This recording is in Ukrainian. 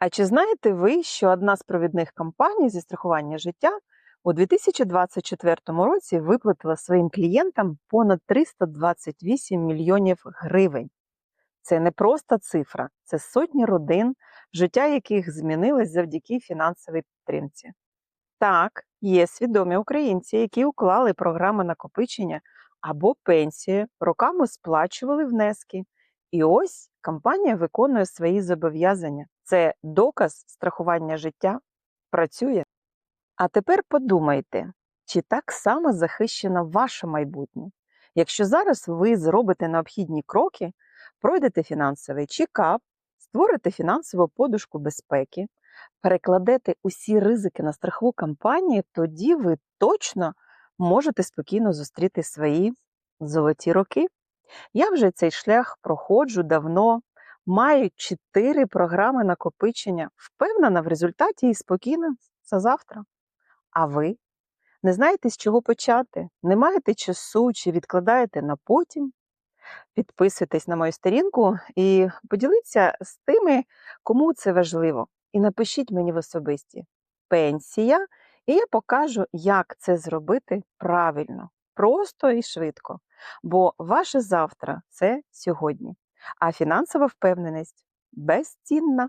А чи знаєте ви, що одна з провідних компаній зі страхування життя у 2024 році виплатила своїм клієнтам понад 328 мільйонів гривень? Це не просто цифра, це сотні родин, життя яких змінилось завдяки фінансовій підтримці. Так, є свідомі українці, які уклали програми накопичення або пенсії, роками сплачували внески. І ось компанія виконує свої зобов'язання. Це доказ страхування життя працює. А тепер подумайте, чи так само захищено ваше майбутнє? Якщо зараз ви зробите необхідні кроки, пройдете фінансовий чекап, створите фінансову подушку безпеки, перекладете усі ризики на страхову компанію, тоді ви точно можете спокійно зустріти свої золоті роки. Я вже цей шлях проходжу давно, маю чотири програми накопичення, впевнена в результаті і спокійна за завтра. А ви не знаєте, з чого почати? Не маєте часу чи відкладаєте на потім? Підписуйтесь на мою сторінку і поділіться з тими, кому це важливо. І напишіть мені в особисті пенсія, і я покажу, як це зробити правильно, просто і швидко. Бо ваше завтра це сьогодні, а фінансова впевненість безцінна.